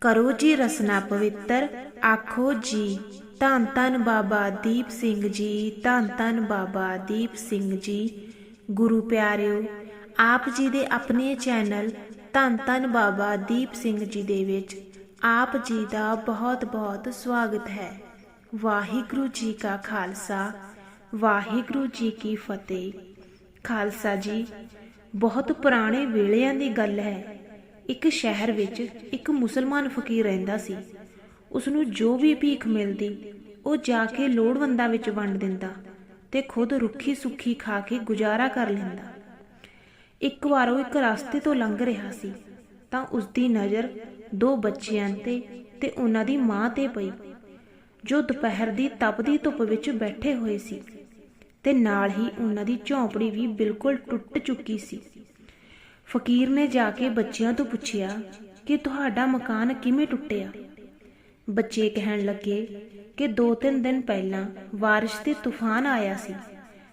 ਕਰੋ ਜੀ ਰਸਨਾ ਪਵਿੱਤਰ, ਆਖੋ ਜੀ। ਧੰਨ ਧੰਨ ਬਾਬਾ ਦੀਪ ਸਿੰਘ ਜੀ, ਧੰਨ ਧੰਨ ਬਾਬਾ ਦੀਪ ਸਿੰਘ ਜੀ। ਗੁਰੂ ਪਿਆਰਿਓ, ਆਪ ਜੀ ਦੇ ਆਪਣੇ ਚੈਨਲ ਧੰਨ ਧੰਨ ਬਾਬਾ ਦੀਪ ਸਿੰਘ ਜੀ ਦੇ ਵਿੱਚ ਆਪ ਜੀ ਦਾ ਬਹੁਤ ਬਹੁਤ ਸਵਾਗਤ ਹੈ। ਵਾਹਿਗੁਰੂ ਜੀ ਕਾ ਖਾਲਸਾ, ਵਾਹਿਗੁਰੂ ਜੀ ਕੀ ਫਤਿਹ। ਖਾਲਸਾ ਜੀ, ਬਹੁਤ ਪੁਰਾਣੇ ਵੇਲਿਆਂ ਦੀ ਗੱਲ ਹੈ। ਇੱਕ ਸ਼ਹਿਰ ਵਿੱਚ ਇੱਕ ਮੁਸਲਮਾਨ ਫਕੀਰ ਰਹਿੰਦਾ ਸੀ। ਉਸ ਨੂੰ ਜੋ ਵੀ ਭੀਖ ਮਿਲਦੀ, ਉਹ ਜਾ ਕੇ ਲੋੜਵੰਦਾਂ ਵਿੱਚ ਵੰਡ ਦਿੰਦਾ ਤੇ ਖੁਦ ਰੁੱਖੀ ਸੁੱਖੀ ਖਾ ਕੇ ਗੁਜ਼ਾਰਾ ਕਰ ਲੈਂਦਾ। ਇੱਕ ਵਾਰ ਉਹ ਇੱਕ ਰਸਤੇ ਤੋਂ ਲੰਘ ਰਿਹਾ ਸੀ, ਤਾਂ ਉਸ ਦੀ ਨਜ਼ਰ ਦੋ ਬੱਚਿਆਂ ਤੇ ਤੇ ਉਹਨਾਂ ਦੀ ਮਾਂ ਤੇ ਪਈ, ਜੋ ਦੁਪਹਿਰ ਦੀ ਤਪਦੀ ਧੁੱਪ ਵਿੱਚ ਬੈਠੇ ਹੋਏ ਸੀ ਤੇ ਨਾਲ ਹੀ ਉਹਨਾਂ ਦੀ ਝੌਂਪੜੀ ਵੀ ਬਿਲਕੁਲ ਟੁੱਟ ਚੁੱਕੀ ਸੀ। ਫਕੀਰ ਨੇ ਜਾ ਕੇ ਬੱਚਿਆਂ ਤੋਂ ਪੁੱਛਿਆ ਕਿ ਤੁਹਾਡਾ ਮਕਾਨ ਕਿਵੇਂ ਟੁੱਟਿਆ? ਬੱਚੇ ਕਹਿਣ ਲੱਗੇ ਕਿ 2-3 ਦਿਨ ਪਹਿਲਾਂ ਬਾਰਿਸ਼ ਤੇ ਤੂਫਾਨ ਆਇਆ ਸੀ,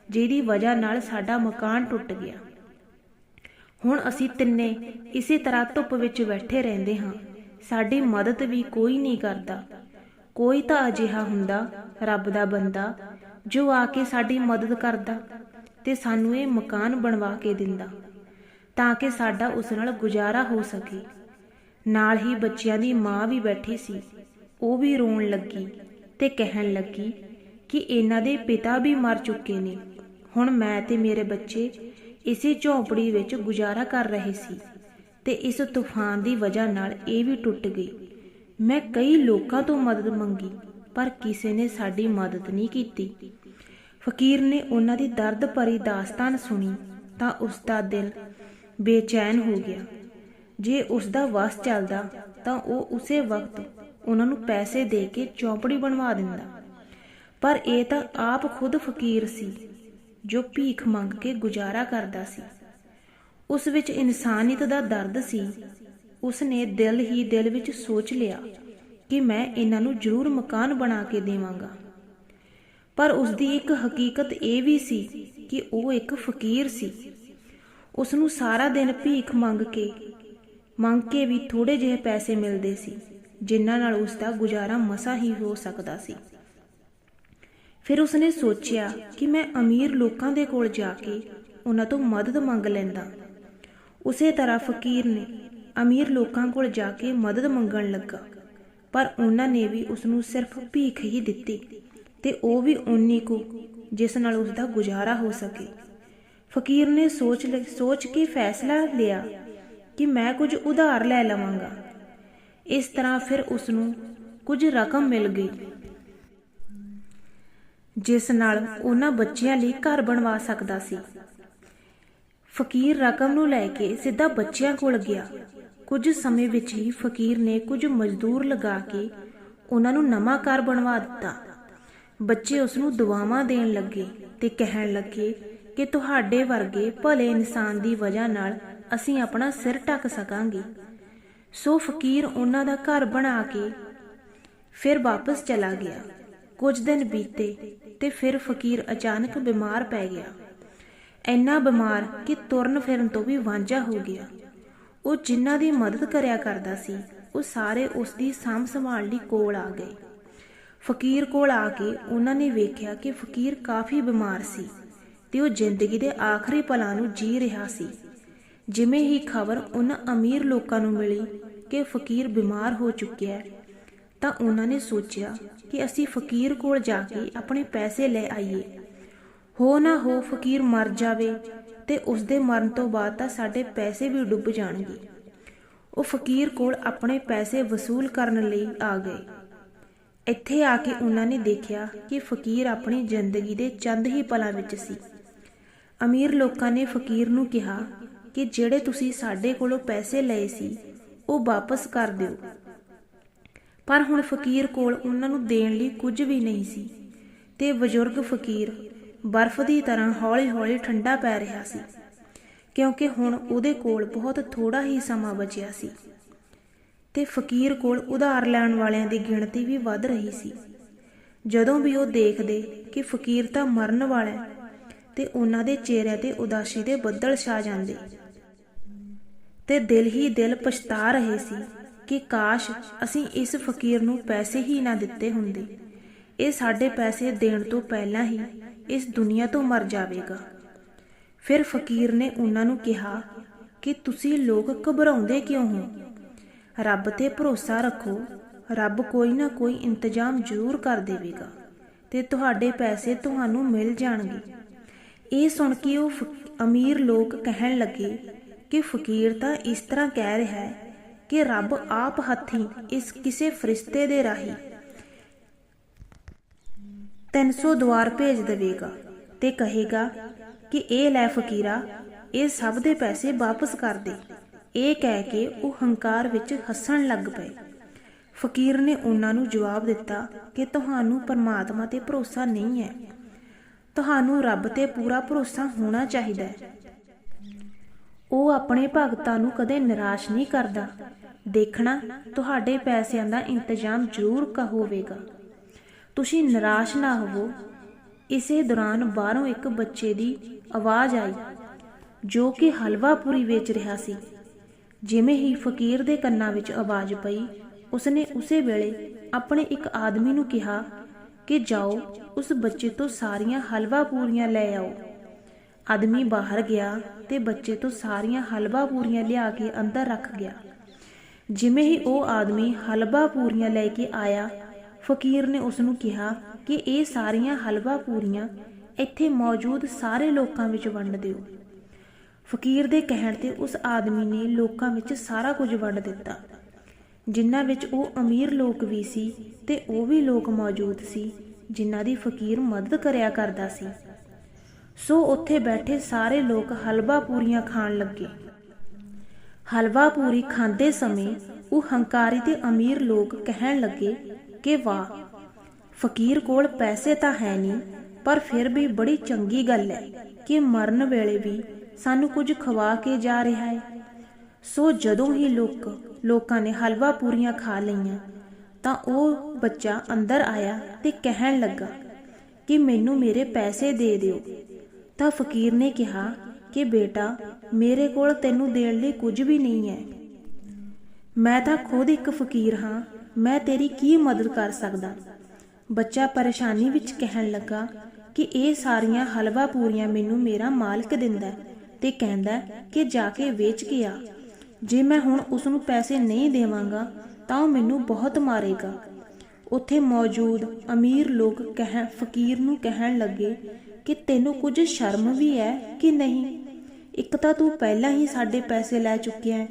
ਜਿਹਦੀ ਵਜ੍ਹਾ ਨਾਲ ਸਾਡਾ ਮਕਾਨ ਟੁੱਟ ਗਿਆ। ਹੁਣ ਅਸੀਂ ਤਿੰਨੇ ਇਸੇ ਤਰ੍ਹਾਂ ਧੁੱਪ ਵਿੱਚ ਬੈਠੇ ਰਹਿੰਦੇ ਹਾਂ। ਸਾਡੀ ਮਦਦ ਵੀ ਕੋਈ ਨਹੀਂ ਕਰਦਾ। ਕੋਈ ਤਾਂ ਅਜਿਹਾ ਹੁੰਦਾ, ਰੱਬ ਦਾ ਬੰਦਾ, ਜੋ ਆ ਕੇ ਸਾਡੀ ਮਦਦ ਕਰਦਾ ਤੇ ਸਾਨੂੰ ਇਹ ਮਕਾਨ ਬਣਵਾ ਕੇ ਦਿੰਦਾ। ਤਾਂ ਕਿ ਸਾਡਾ ਉਸ ਨਾਲ ਗੁਜ਼ਾਰਾ ਹੋ ਸਕੇ। ਨਾਲ ਹੀ ਬੱਚਿਆਂ ਦੀ ਮਾਂ ਵੀ ਬੈਠੀ ਸੀ। ਉਹ ਵੀ ਰੋਣ ਲੱਗੀ ਤੇ ਕਹਿਣ ਲੱਗੀ ਕਿ ਇਹਨਾਂ ਦੇ ਪਿਤਾ ਵੀ ਮਰ ਚੁੱਕੇ ਨੇ। ਹੁਣ ਮੈਂ ਤੇ ਮੇਰੇ ਬੱਚੇ ਇਸੇ ਝੌਂਪੜੀ ਵਿੱਚ ਗੁਜ਼ਾਰਾ ਕਰ ਰਹੇ ਸੀ ਤੇ ਇਸ ਤੂਫਾਨ ਦੀ ਵਜ੍ਹਾ ਨਾਲ ਇਹ ਵੀ ਟੁੱਟ ਗਈ। ਮੈਂ ਕਈ ਲੋਕਾਂ ਤੋਂ ਮਦਦ ਮੰਗੀ, ਪਰ ਕਿਸੇ ਨੇ ਸਾਡੀ ਮਦਦ ਨਹੀਂ ਕੀਤੀ। ਫਕੀਰ ਨੇ ਉਹਨਾਂ ਦੀ ਦਰਦ ਭਰੀ ਦਾਸਤਾਨ ਸੁਣੀ ਤਾਂ ਉਸ ਦਾ ਦਿਲ ਬੇਚੈਨ ਹੋ ਗਿਆ। ਜੇ ਉਸ ਦਾ ਵਸ ਚੱਲਦਾ, ਤਾਂ ਉਹ ਉਸੇ ਵਕਤ ਉਹਨਾਂ ਨੂੰ ਪੈਸੇ ਦੇ ਕੇ ਚੌਂਪੜੀ ਬਣਵਾ ਦਿੰਦਾ। ਪਰ ਇਹ ਤਾਂ ਆਪ ਖੁਦ ਫਕੀਰ ਸੀ, ਜੋ ਭੀਖ ਮੰਗ ਕੇ ਗੁਜ਼ਾਰਾ ਕਰਦਾ ਸੀ। ਉਸ ਵਿੱਚ ਇਨਸਾਨੀਅਤ ਦਾ ਦਰਦ ਸੀ। ਉਸ ਨੇ ਦਿਲ ਹੀ ਦਿਲ ਵਿੱਚ ਸੋਚ ਲਿਆ ਕਿ ਮੈਂ ਇਹਨਾਂ ਨੂੰ ਜ਼ਰੂਰ ਮਕਾਨ ਬਣਾ ਕੇ ਦੇਵਾਂਗਾ। ਪਰ ਉਸ ਦੀ ਇੱਕ ਹਕੀਕਤ ਇਹ ਵੀ ਸੀ ਕਿ ਉਹ ਇੱਕ ਫਕੀਰ ਸੀ। ਉਸ ਨੂੰ ਸਾਰਾ ਦਿਨ ਭੀਖ ਮੰਗ ਕੇ ਮੰਗ ਕੇ ਵੀ ਥੋੜੇ ਜਿਹੇ ਪੈਸੇ ਮਿਲਦੇ ਸੀ ਜਿਨ੍ਹਾਂ ਨਾਲ ਉਸ ਦਾ ਗੁਜ਼ਾਰਾ ਮਸਾ ਹੀ ਹੋ ਸਕਦਾ ਸੀ। ਫਿਰ ਉਸਨੇ ਸੋਚਿਆ ਕਿ ਮੈਂ ਅਮੀਰ ਲੋਕਾਂ ਦੇ ਕੋਲ ਜਾ ਕੇ ਉਹਨਾਂ ਤੋਂ ਮਦਦ ਮੰਗ ਲੈਂਦਾ। ਉਸੇ ਤਰ੍ਹਾਂ ਫਕੀਰ ਨੇ ਅਮੀਰ ਲੋਕਾਂ ਕੋਲ ਜਾ ਕੇ ਮਦਦ ਮੰਗਣ ਲੱਗਾ, ਪਰ ਉਹਨਾਂ ਨੇ ਵੀ ਉਸ ਨੂੰ ਸਿਰਫ ਭੀਖ ਹੀ ਦਿੱਤੀ ਤੇ ਉਹ ਵੀ ਓਨੀ ਕੁ ਜਿਸ ਨਾਲ ਉਸ ਦਾ ਗੁਜ਼ਾਰਾ ਹੋ ਸਕੇ। ਫਕੀਰ ਨੇ ਸੋਚ ਸੋਚ ਕੇ ਫੈਸਲਾ ਲਿਆ ਕਿ ਮੈਂ ਕੁਝ ਉਧਾਰ ਲੈ ਲਵਾਂਗਾ। ਇਸ ਤਰ੍ਹਾਂ ਫਿਰ ਉਸ ਨੂੰ ਕੁਝ ਰਕਮ ਮਿਲ ਗਈ। ਜਿਸ ਨਾਲ ਉਹਨਾਂ ਬੱਚਿਆਂ ਲਈ ਘਰ ਬਣਵਾ ਸਕਦਾ ਸੀ। ਫਕੀਰ ਰਕਮ ਨੂੰ ਲੈ ਕੇ ਸਿੱਧਾ ਬੱਚਿਆਂ ਕੋਲ ਗਿਆ। ਕੁਝ ਸਮੇਂ ਵਿੱਚ ਹੀ ਫਕੀਰ ਨੇ ਕੁਝ ਮਜ਼ਦੂਰ ਲਗਾ ਕੇ ਉਹਨਾਂ ਨੂੰ ਨਵਾਂ ਘਰ ਬਣਵਾ ਦਿੱਤਾ। ਬੱਚੇ ਉਸ ਨੂੰ ਦੁਆਵਾਂ ਦੇਣ ਲੱਗੇ ਤੇ ਕਹਿਣ ਲੱਗੇ ਕਿ ਤੁਹਾਡੇ ਵਰਗੇ ਭਲੇ ਇਨਸਾਨ ਦੀ ਵਜ੍ਹਾ ਨਾਲ ਅਸੀਂ ਆਪਣਾ ਸਿਰ ਢੱਕ ਸਕਾਂਗੇ। ਸੋ ਫਕੀਰ ਉਹਨਾਂ ਦਾ ਘਰ ਬਣਾ ਕੇ ਫਿਰ ਵਾਪਸ ਚਲਾ ਗਿਆ। ਕੁਝ ਦਿਨ ਬੀਤੇ ਤੇ ਫਿਰ ਫਕੀਰ ਅਚਾਨਕ ਬਿਮਾਰ ਪੈ ਗਿਆ। ਇੰਨਾ ਬਿਮਾਰ ਕਿ ਤੁਰਨ ਫਿਰਨ ਤੋਂ ਵੀ ਵਾਂਝਾ ਹੋ ਗਿਆ। ਉਹ ਜਿਨ੍ਹਾਂ ਦੀ ਮਦਦ ਕਰਿਆ ਕਰਦਾ ਸੀ, ਉਹ ਸਾਰੇ ਉਸ ਦੀ ਸਾਂਭ ਸੰਭਾਲ ਲਈ ਕੋਲ ਆ ਗਏ। ਫਕੀਰ ਕੋਲ ਆ ਕੇ ਉਹਨਾਂ ਨੇ ਵੇਖਿਆ ਕਿ ਫਕੀਰ ਕਾਫੀ ਬਿਮਾਰ ਸੀ। ਤੇ ਉਹ ਜ਼ਿੰਦਗੀ ਦੇ ਆਖਰੀ ਪਲਾਂ ਨੂੰ ਜੀ ਰਿਹਾ ਸੀ। ਜਿਵੇਂ ਹੀ ਖਬਰ ਉਹਨਾਂ ਅਮੀਰ ਲੋਕਾਂ ਨੂੰ ਮਿਲੀ ਕਿ ਫਕੀਰ ਬਿਮਾਰ ਹੋ ਚੁੱਕਿਆ ਹੈ, ਤਾਂ ਉਹਨਾਂ ਨੇ ਸੋਚਿਆ ਕਿ ਅਸੀਂ ਫਕੀਰ ਕੋਲ ਜਾ ਕੇ ਆਪਣੇ ਪੈਸੇ ਲੈ ਆਈਏ। ਹੋ ਨਾ ਹੋ ਫਕੀਰ ਮਰ ਜਾਵੇ ਤੇ ਉਸ ਦੇ ਮਰਨ ਤੋਂ ਬਾਅਦ ਤਾਂ ਸਾਡੇ ਪੈਸੇ ਵੀ ਡੁੱਬ ਜਾਣਗੇ। ਉਹ ਫਕੀਰ ਕੋਲ ਆਪਣੇ ਪੈਸੇ ਵਸੂਲ ਕਰਨ ਲਈ ਆ ਗਏ। ਇੱਥੇ ਆ ਕੇ ਉਹਨਾਂ ਨੇ ਦੇਖਿਆ ਕਿ ਫਕੀਰ ਆਪਣੀ ਜ਼ਿੰਦਗੀ ਦੇ ਚੰਦ ਹੀ ਪਲਾਂ ਵਿੱਚ ਸੀ। ਅਮੀਰ ਲੋਕਾਂ ਨੇ ਫਕੀਰ ਨੂੰ ਕਿਹਾ ਕਿ ਜਿਹੜੇ ਤੁਸੀਂ ਸਾਡੇ ਕੋਲੋਂ ਪੈਸੇ ਲਏ ਸੀ, ਉਹ ਵਾਪਸ ਕਰ ਦਿਓ। ਪਰ ਹੁਣ ਫਕੀਰ ਕੋਲ ਉਹਨਾਂ ਨੂੰ ਦੇਣ ਲਈ ਕੁਝ ਵੀ ਨਹੀਂ ਸੀ ਤੇ ਬਜ਼ੁਰਗ ਫਕੀਰ ਬਰਫ਼ ਦੀ ਤਰ੍ਹਾਂ ਹੌਲੀ-ਹੌਲੀ ਠੰਡਾ ਪੈ ਰਿਹਾ ਸੀ, ਕਿਉਂਕਿ ਹੁਣ ਉਹਦੇ ਕੋਲ ਬਹੁਤ ਥੋੜਾ ਹੀ ਸਮਾਂ ਬਚਿਆ ਸੀ ਤੇ ਫਕੀਰ ਕੋਲ ਉਧਾਰ ਲੈਣ ਵਾਲਿਆਂ ਦੀ ਗਿਣਤੀ ਵੀ ਵੱਧ ਰਹੀ ਸੀ। ਜਦੋਂ ਵੀ ਉਹ ਦੇਖਦੇ ਕਿ ਫਕੀਰ ਤਾਂ ਮਰਨ ਵਾਲਾ ਤੇ ਉਹਨਾਂ ਦੇ ਚਿਹਰੇ ਤੇ ਉਦਾਸੀ ਦੇ ਬੱਦਲ ਛਾ ਜਾਂਦੇ। ਤੇ ਦਿਲ ਹੀ ਦਿਲ ਪਛਤਾ ਰਹੇ ਸੀ ਕਿ ਕਾਸ਼ ਅਸੀਂ ਇਸ ਫਕੀਰ ਨੂੰ ਪੈਸੇ ਹੀ ਨਾ ਦਿੱਤੇ ਹੁੰਦੇ। ਇਹ ਸਾਡੇ ਪੈਸੇ ਦੇਣ ਤੋਂ ਪਹਿਲਾਂ ਹੀ ਇਸ ਦੁਨੀਆ ਤੋਂ ਮਰ ਜਾਵੇਗਾ। ਫਿਰ ਫਕੀਰ ਨੇ ਉਹਨਾਂ ਨੂੰ ਕਿਹਾ ਕਿ ਤੁਸੀਂ ਲੋਕ ਘਬਰਾਉਂਦੇ ਕਿਉਂ ਹੋ? ਰੱਬ ਤੇ ਭਰੋਸਾ ਰੱਖੋ, ਰੱਬ ਕੋਈ ਨਾ ਕੋਈ ਇੰਤਜ਼ਾਮ ਜ਼ਰੂਰ ਕਰ ਦੇਵੇਗਾ ਤੇ ਤੁਹਾਡੇ ਪੈਸੇ ਤੁਹਾਨੂੰ ਮਿਲ ਜਾਣਗੇ। ਇਹ ਸੁਣ ਕੇ ਉਹ ਅਮੀਰ ਲੋਕ ਕਹਿਣ ਲੱਗੇ ਕਿ ਫਕੀਰ ਤਾਂ ਇਸ ਤਰ੍ਹਾਂ ਕਹਿ ਰਿਹਾ ਹੈ ਕਿ ਰੱਬ ਆਪ ਹੱਥੀਂ ਇਸ ਕਿਸੇ ਫਰਿਸ਼ਤੇ ਦੇ ਰਾਹੀਂ 300 ਦੁਆਰ ਭੇਜ ਦੇਵੇਗਾ ਤੇ ਕਹੇਗਾ ਕਿ ਇਹ ਲੈ ਫਕੀਰਾ, ਇਹ ਸਭ ਦੇ ਪੈਸੇ ਵਾਪਸ ਕਰ ਦੇ। ਇਹ ਕਹਿ ਕੇ ਉਹ ਹੰਕਾਰ ਵਿੱਚ ਹੱਸਣ ਲੱਗ ਪਏ। ਫਕੀਰ ਨੇ ਉਹਨਾਂ ਨੂੰ ਜਵਾਬ ਦਿੱਤਾ ਕਿ ਤੁਹਾਨੂੰ ਪਰਮਾਤਮਾ ਤੇ ਭਰੋਸਾ ਨਹੀਂ ਹੈ। ਤੁਹਾਨੂੰ ਰੱਬ ਤੇ ਪੂਰਾ ਭਰੋਸਾ ਹੋਣਾ ਚਾਹੀਦਾ ਹੈ। ਉਹ ਆਪਣੇ ਭਗਤਾਂ ਨੂੰ ਕਦੇ ਨਿਰਾਸ਼ ਨਹੀਂ ਕਰਦਾ। ਦੇਖਣਾ, ਤੁਹਾਡੇ ਪੈਸਿਆਂ ਦਾ ਇੰਤਜ਼ਾਮ ਜ਼ਰੂਰ ਕ, ਹੋਵੇਗਾ। ਤੁਸੀਂ ਨਿਰਾਸ਼ ਨਾ ਹੋਵੋ। ਇਸੇ ਦੌਰਾਨ ਬਾਹਰੋਂ ਇੱਕ ਬੱਚੇ ਦੀ ਆਵਾਜ਼ ਆਈ, ਜੋ ਕਿ ਹਲਵਾ ਪੂਰੀ ਵੇਚ ਰਿਹਾ ਸੀ। ਜਿਵੇਂ ਹੀ ਫਕੀਰ ਦੇ ਕੰਨਾਂ ਵਿੱਚ ਆਵਾਜ਼ ਪਈ, ਉਸਨੇ ਉਸੇ ਵੇਲੇ ਆਪਣੇ ਇੱਕ ਆਦਮੀ ਨੂੰ ਕਿਹਾ ਕਿ ਜਾਓ, ਉਸ ਬੱਚੇ ਤੋਂ ਸਾਰੀਆਂ ਹਲਵਾ ਪੂਰੀਆਂ ਲੈ ਆਓ। ਆਦਮੀ ਬਾਹਰ ਗਿਆ ਤੇ ਬੱਚੇ ਤੋਂ ਸਾਰੀਆਂ ਹਲਵਾ ਪੂਰੀਆਂ ਲਿਆ ਕੇ ਅੰਦਰ ਰੱਖ ਗਿਆ। ਜਿਵੇਂ ਹੀ ਉਹ ਆਦਮੀ ਹਲਵਾ ਪੂਰੀਆਂ ਲੈ ਕੇ ਆਇਆ, ਫਕੀਰ ਨੇ ਉਸ ਨੂੰ ਕਿਹਾ ਕਿ ਇਹ ਸਾਰੀਆਂ ਹਲਵਾ ਪੂਰੀਆਂ ਇੱਥੇ ਮੌਜੂਦ ਸਾਰੇ ਲੋਕਾਂ ਵਿੱਚ ਵੰਡ ਦਿਓ। ਫਕੀਰ ਦੇ ਕਹਿਣ ਤੇ ਉਸ ਆਦਮੀ ਨੇ ਲੋਕਾਂ ਵਿੱਚ ਸਾਰਾ ਕੁਝ ਵੰਡ ਦਿੱਤਾ। ਜਿਨ੍ਹਾਂ ਵਿੱਚ ਉਹ ਅਮੀਰ ਲੋਕ ਵੀ ਸੀ ਤੇ ਉਹ ਵੀ ਲੋਕ ਮੌਜੂਦ ਸੀ, ਜਿਨ੍ਹਾਂ ਦੀ ਫਕੀਰ ਮਦਦ ਕਰਿਆ ਕਰਦਾ ਸੀ। ਸੋ ਉੱਥੇ ਬੈਠੇ ਸਾਰੇ ਲੋਕ ਹਲਵਾ ਪੂਰੀਆਂ ਖਾਣ ਲੱਗੇ। ਹਲਵਾ ਪੂਰੀ ਖਾਂਦੇ ਸਮੇਂ ਉਹ ਹੰਕਾਰੀ ਤੇ ਅਮੀਰ ਲੋਕ ਕਹਿਣ ਲੱਗੇ ਕਿ, ਵਾਹ, ਫਕੀਰ ਕੋਲ ਪੈਸੇ ਤਾਂ ਹੈ ਨਹੀਂ, ਪਰ ਫਿਰ ਵੀ ਬੜੀ ਚੰਗੀ ਗੱਲ ਹੈ ਕਿ ਮਰਨ ਵੇਲੇ ਵੀ ਸਾਨੂੰ ਕੁਝ ਖਵਾ ਕੇ ਜਾ ਰਿਹਾ ਹੈ। ਸੋ ਜਦੋਂ ਹੀ ਲੋਕ ਲੋਕਾਂ ਨੇ ਹਲਵਾ ਪੂਰੀਆਂ ਖਾ ਲਈਆਂ। ਤਾਂ ਉਹ ਬੱਚਾ ਅੰਦਰ ਆਇਆ ਤੇ ਕਹਿਣ ਲੱਗਾ ਕਿ ਮੈਨੂੰ ਮੇਰੇ ਪੈਸੇ ਦੇ ਦਿਓ। ਤਾਂ ਫਕੀਰ ਨੇ ਕਿਹਾ ਕਿ ਬੇਟਾ, ਮੇਰੇ ਕੋਲ ਤੈਨੂੰ ਦੇਣ ਲਈ ਕੁਝ ਵੀ ਨਹੀਂ ਹੈ। ਮੈਂ ਤਾਂ ਖੁਦ ਇੱਕ ਫਕੀਰ ਹਾਂ, ਮੈਂ ਤੇਰੀ ਕੀ ਮਦਦ ਕਰ ਸਕਦਾ? ਬੱਚਾ ਪਰੇਸ਼ਾਨੀ ਵਿੱਚ ਕਹਿਣ ਲੱਗਾ ਕਿ ਇਹ ਸਾਰੀਆਂ ਹਲਵਾ ਪੂਰੀਆਂ ਮੈਨੂੰ ਮੇਰਾ ਮਾਲਕ ਦਿੰਦਾ ਤੇ ਕਹਿੰਦਾ ਕਿ ਜਾ ਕੇ ਵੇਚ ਕੇ ਆ। ਜੇ ਮੈਂ ਹੁਣ ਉਸ ਨੂੰ ਪੈਸੇ ਨਹੀਂ ਦੇਵਾਂਗਾ, ਤਾਂ ਉਹ ਮੈਨੂੰ ਬਹੁਤ ਮਾਰੇਗਾ। ਉੱਥੇ ਮੌਜੂਦ ਅਮੀਰ ਲੋਕ ਕਹਿ ਫਕੀਰ ਨੂੰ ਕਹਿਣ ਲੱਗੇ ਕਿ ਤੈਨੂੰ ਕੁਝ ਸ਼ਰਮ ਵੀ ਹੈ ਕਿ ਨਹੀਂ? ਇੱਕ ਤਾਂ ਤੂੰ ਪਹਿਲਾਂ ਹੀ ਸਾਡੇ ਪੈਸੇ ਲੈ ਚੁੱਕਿਆ ਹੈ।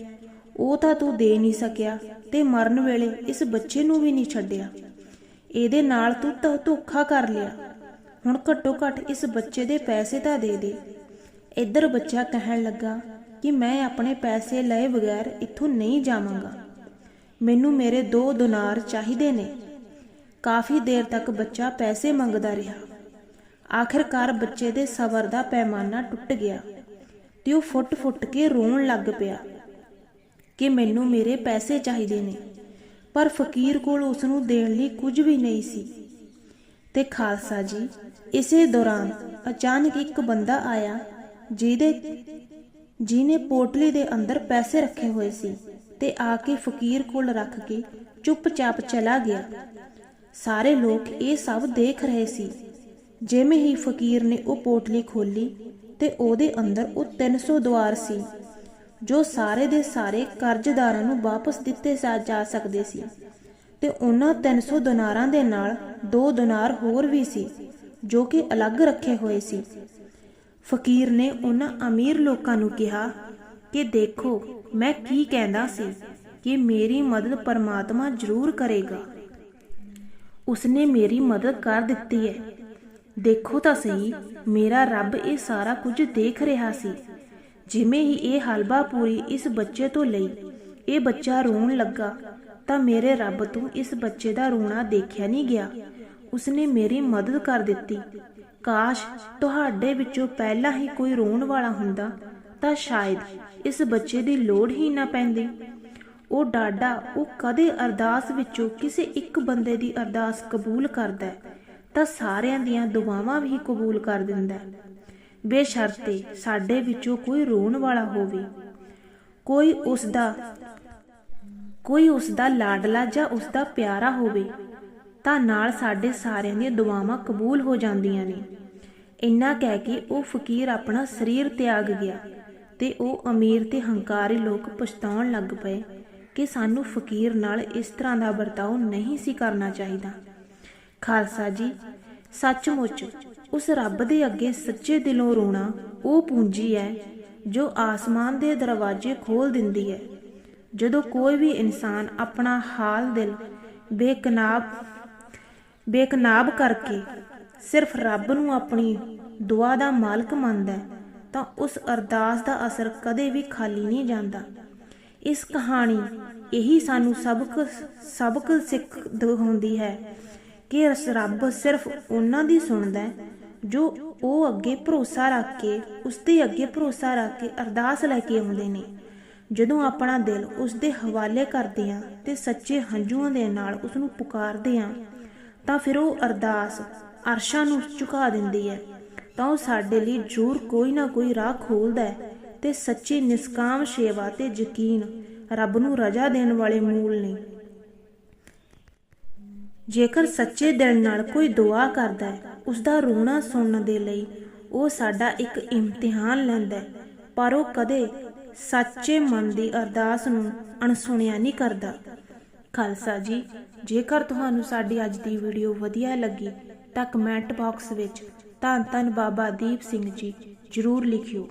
ਉਹ ਤਾਂ ਤੂੰ ਦੇ ਨਹੀਂ ਸਕਿਆ ਤੇ ਮਰਨ ਵੇਲੇ ਇਸ ਬੱਚੇ ਨੂੰ ਵੀ ਨਹੀਂ ਛੱਡਿਆ। ਇਹਦੇ ਨਾਲ ਤੂੰ ਧੋਖਾ ਕਰ ਲਿਆ। ਹੁਣ ਘੱਟੋ ਘੱਟ ਇਸ ਬੱਚੇ ਦੇ ਪੈਸੇ ਤਾਂ ਦੇ ਦੇ। ਇੱਧਰ ਬੱਚਾ ਕਹਿਣ ਲੱਗਾ ਕਿ ਮੈਂ ਆਪਣੇ ਪੈਸੇ ਲਏ ਬਗੈਰ ਇੱਥੋਂ ਨਹੀਂ ਜਾਵਾਂਗਾ। ਮੈਨੂੰ ਮੇਰੇ ਦੋ ਦਿਨਾਰ ਚਾਹੀਦੇ ਨੇ। ਕਾਫੀ ਦੇਰ ਤੱਕ ਬੱਚਾ ਪੈਸੇ ਮੰਗਦਾ ਰਿਹਾ। ਆਖਿਰਕਾਰ ਬੱਚੇ ਦੇ ਸਬਰ ਦਾ ਪੈਮਾਨਾ ਟੁੱਟ ਗਿਆ ਤੇ ਉਹ ਫੁੱਟ-ਫੁੱਟ ਕੇ ਰੋਣ ਲੱਗ ਪਿਆ ਕਿ ਮੈਨੂੰ ਮੇਰੇ ਪੈਸੇ ਚਾਹੀਦੇ ਨੇ, ਪਰ ਫਕੀਰ ਕੋਲ ਉਸ ਨੂੰ ਦੇਣ ਲਈ ਕੁਝ ਵੀ ਨਹੀਂ ਸੀ। ਤੇ ਖਾਲਸਾ ਜੀ, ਇਸੇ ਦੌਰਾਨ ਅਚਾਨਕ ਇੱਕ ਬੰਦਾ ਆਇਆ ਜਿਹਦੇ ਜਿਹਨੇ ਪੋਟਲੀ ਦੇ ਅੰਦਰ ਪੈਸੇ ਰੱਖੇ ਹੋਏ ਸੀ ਤੇ ਆ ਕੇ ਫਕੀਰ ਕੋਲ ਰੱਖ ਕੇ ਚੁੱਪਚਾਪ ਚਲਾ ਗਿਆ। ਸਾਰੇ ਲੋਕ ਇਹ ਸਭ ਦੇਖ ਰਹੇ ਸੀ। ਜਿਵੇਂ ਹੀ ਫਕੀਰ ਨੇ ਉਹ ਪੋਟਲੀ ਖੋਲੀ ਤੇ ਉਹਦੇ ਅੰਦਰ ਉਹ 300 ਦੁਆਰ ਸੀ, ਜੋ ਸਾਰੇ ਦੇ ਸਾਰੇ ਕਰਜ਼ਦਾਰਾਂ ਨੂੰ ਵਾਪਸ ਦਿੱਤੇ ਜਾ ਸਕਦੇ ਸੀ ਤੇ ਉਹਨਾਂ 300 ਦਿਨਾਰਾਂ ਦੇ ਨਾਲ ਦੋ ਦਿਨਾਰ ਹੋਰ ਵੀ ਸੀ, ਜੋ ਕਿ ਅਲੱਗ ਰੱਖੇ ਹੋਏ ਸੀ। ਫਕੀਰ ਨੇ ਉਹਨਾਂ ਅਮੀਰ ਲੋਕਾਂ ਨੂੰ ਕਿਹਾ ਕਿ ਦੇਖੋ, ਮੈਂ ਕੀ ਕਹਿੰਦਾ ਸੀ ਕਿ ਮੇਰੀ ਮਦਦ ਪਰਮਾਤਮਾ ਜ਼ਰੂਰ ਕਰੇਗਾ। ਉਸਨੇ ਮੇਰੀ ਮਦਦ ਕਰ ਦਿੱਤੀ ਹੈ। ਦੇਖੋ ਤਾਂ ਸਹੀ, ਮੇਰਾ ਰੱਬ ਇਹ ਸਾਰਾ ਕੁਝ ਦੇਖ ਰਿਹਾ ਸੀ। ਜਿਵੇਂ ਹੀ ਇਹ ਹਲਵਾ ਪੂਰੀ ਇਸ ਬੱਚੇ ਤੋਂ ਲਈ, ਇਹ ਬੱਚਾ ਰੋਣ ਲੱਗਾ, ਤਾਂ ਮੇਰੇ ਰੱਬ ਤੋਂ ਇਸ ਬੱਚੇ ਦਾ ਰੋਣਾ ਦੇਖਿਆ ਨਹੀਂ ਗਿਆ। ਉਸਨੇ ਮੇਰੀ ਮਦਦ ਕਰ ਦਿੱਤੀ। ਕਾਸ਼ ਤੁਹਾਡੇ ਵਿੱਚੋਂ ਪਹਿਲਾਂ ਹੀ ਕੋਈ ਰੋਣ ਵਾਲਾ ਹੁੰਦਾ ਤਾਂ ਸ਼ਾਇਦ ਇਸ ਬੱਚੇ ਦੀ ਲੋੜ ਹੀ ਨਾ ਪੈਂਦੀ। ਉਹ ਡਾਡਾ ਉਹ ਕਦੇ ਅਰਦਾਸ ਵਿੱਚੋਂ ਕਿਸੇ ਇੱਕ ਬੰਦੇ ਦੀ ਅਰਦਾਸ ਕਬੂਲ ਕਰਦਾ ਤਾਂ ਸਾਰਿਆਂ ਦੀਆਂ ਦੁਆਵਾਂ ਵੀ ਕਬੂਲ ਕਰ ਦਿੰਦਾ ਹੈ। ਬੇਸ਼ਰਤੇ ਸਾਡੇ ਵਿੱਚੋਂ ਕੋਈ ਰੋਣ ਵਾਲਾ ਹੋਵੇ। ਕੋਈ ਉਸ ਦਾ ਕੋਈ ਉਸ ਦਾ ਲਾਡਲਾ ਜਾਂ ਉਸ ਦਾ ਪਿਆਰਾ ਹੋਵੇ ਤਾਂ ਨਾਲ ਸਾਡੇ ਸਾਰਿਆਂ ਦੀਆਂ ਦੁਆਵਾਂ ਕਬੂਲ ਹੋ ਜਾਂਦੀਆਂ ਨੇ। ਇੰਨਾ ਕਹਿ ਕੇ ਉਹ ਫਕੀਰ ਆਪਣਾ ਸਰੀਰ ਤਿਆਗ ਗਿਆ ਤੇ ਉਹ ਅਮੀਰ ਤੇ ਹੰਕਾਰੀ ਲੋਕ ਪਛਤਾਉਣ ਲੱਗ ਪਏ ਕਿ ਸਾਨੂੰ ਫਕੀਰ ਨਾਲ ਇਸ ਤਰ੍ਹਾਂ ਦਾ ਵਰਤਾਓ ਨਹੀਂ ਸੀ ਕਰਨਾ ਚਾਹੀਦਾ। ਖਾਲਸਾ ਜੀ, ਸੱਚਮੁੱਚ ਉਸ ਰੱਬ ਦੇ ਅੱਗੇ ਸੱਚੇ ਦਿਲੋਂ ਰੋਣਾ ਉਹ ਪੂੰਜੀ ਹੈ ਜੋ ਆਸਮਾਨ ਦੇ ਦਰਵਾਜ਼ੇ ਖੋਲ ਦਿੰਦੀ ਹੈ। ਜਦੋਂ ਕੋਈ ਵੀ ਇਨਸਾਨ ਆਪਣਾ ਹਾਲ ਦਿਲ, ਬੇਕਨਾਬ ਬੇਕਨਾਬ ਕਰਕੇ ਸਿਰਫ ਰੱਬ ਨੂੰ ਆਪਣੀ ਦੁਆ ਦਾ ਮਾਲਕ ਮੰਨਦਾ ਹੈ, ਤਾਂ ਉਸ ਅਰਦਾਸ ਦਾ ਅਸਰ ਕਦੇ ਵੀ ਖਾਲੀ ਨਹੀਂ ਜਾਂਦਾ। ਇਸ ਕਹਾਣੀ ਇਹੀ ਸਾਨੂੰ ਸਬਕ ਸਬਕ ਸਿੱਖ ਦਿਖਾਉਂਦੀ ਹੈ ਕਿ ਰੱਬ ਸਿਰਫ ਉਹਨਾਂ ਦੀ ਸੁਣਦਾ ਹੈ, ਜੋ ਉਹ ਅੱਗੇ ਭਰੋਸਾ ਰੱਖ ਕੇ, ਉਸ ਦੇ ਅੱਗੇ ਭਰੋਸਾ ਰੱਖ ਕੇ ਅਰਦਾਸ ਲੈ ਕੇ ਆਉਂਦੇ ਨੇ। ਜਦੋਂ ਆਪਣਾ ਦਿਲ ਉਸ ਦੇ ਹਵਾਲੇ ਕਰਦੇ ਆ ਤੇ ਸੱਚੇ ਹੰਝੂਆਂ ਦੇ ਨਾਲ ਉਸ ਨੂੰ ਪੁਕਾਰਦੇ ਆ ਤਾਂ ਫਿਰ ਉਹ ਅਰਦਾਸ ਅਰਸ਼ਾਂ ਨੂੰ ਝੁਕਾ ਦਿੰਦੀ ਹੈ। ਤਾਂ ਉਹ ਸਾਡੇ ਲਈ ਜ਼ਰੂਰ ਕੋਈ ਨਾ ਕੋਈ ਰਾਹ ਖੋਲਦਾ ਹੈ ਤੇ ਸੱਚੀ ਨਿਸਕਾਮ ਸੇਵਾ ਤੇ ਯਕੀਨ ਰੱਬ ਨੂੰ ਰਜਾ ਦੇਣ ਵਾਲੇ ਮੂਲ ਨੇ। ਜੇਕਰ ਸੱਚੇ ਦਿਲ ਨਾਲ ਕੋਈ ਦੁਆ ਕਰਦਾ ਹੈ ਉਸ ਦਾ ਰੋਣਾ ਸੁਣਨ ਦੇ ਲਈ ਉਹ ਸਾਡਾ ਇੱਕ ਇਮਤਿਹਾਨ ਲੈਂਦਾ ਹੈ, ਪਰ ਉਹ ਕਦੇ ਸੱਚੇ ਮਨ ਦੀ ਅਰਦਾਸ ਨੂੰ ਅਣਸੁਣਿਆ ਨਹੀਂ ਕਰਦਾ। ਖਾਲਸਾ ਜੀ, ਜੇਕਰ ਤੁਹਾਨੂੰ ਸਾਡੀ ਅੱਜ ਦੀ ਵੀਡੀਓ ਵਧੀਆ ਲੱਗੀ, ਤਾਂ ਕਮੈਂਟ ਬਾਕਸ ਵਿੱਚ ਧੰਨ ਧੰਨ ਬਾਬਾ ਦੀਪ ਸਿੰਘ ਜੀ ਜਰੂਰ ਲਿਖਿਓ।